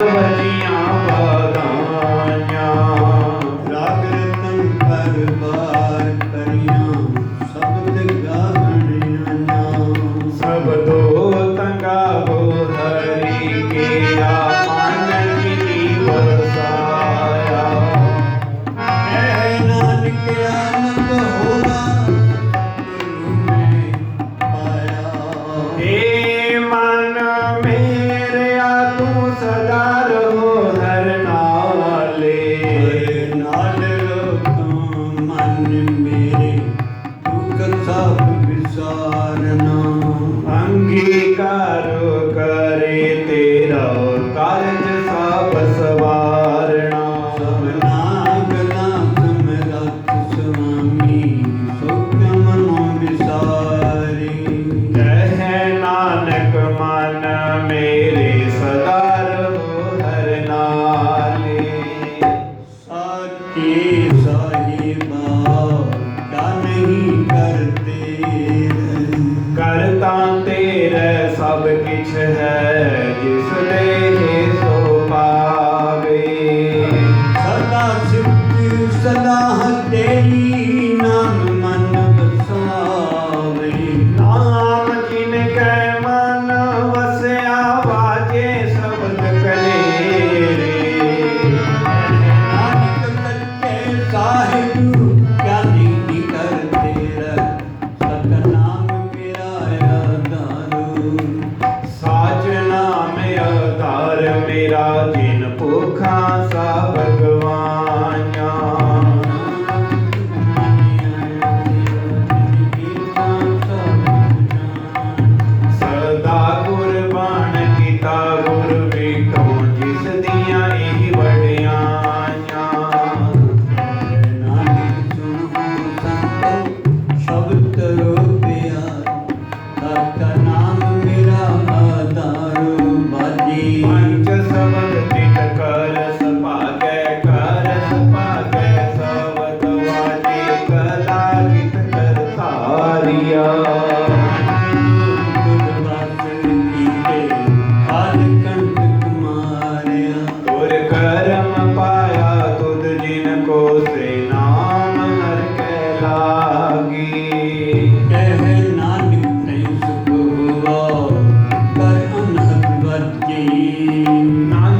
Thank you. ਮੇਰੇ ਤੂੰ ਕਥਾ ਵਿਸਾਰਨਾ। ਅੰਗੀਕਾਰ ਕਰੇ ਤੇਰਾ ਕਾਰਜ ਸਾਬ ਸਵਾਰਣਾ ਸਮਨਾ ਗਨਾ ਸਮਰਤ ਸੁਆਮੀ ਸੁਖ ਮਨੋ ਵਿਸਾਰੀ। ਕਹਿ ਨਾਨਕ ਮਨ ਮੇਰੇ ਸਦਾ ਸਾਹਿਬਾ Amen. मेरा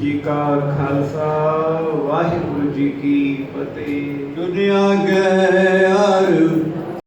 ਜੀ ਕਾ ਖਾਲਸਾ ਵਾਹਿਗੁਰੂ ਜੀ ਕੀ ਫਤਿਹ। ਦੁਨੀਆ ਗਏ ਆਰੂ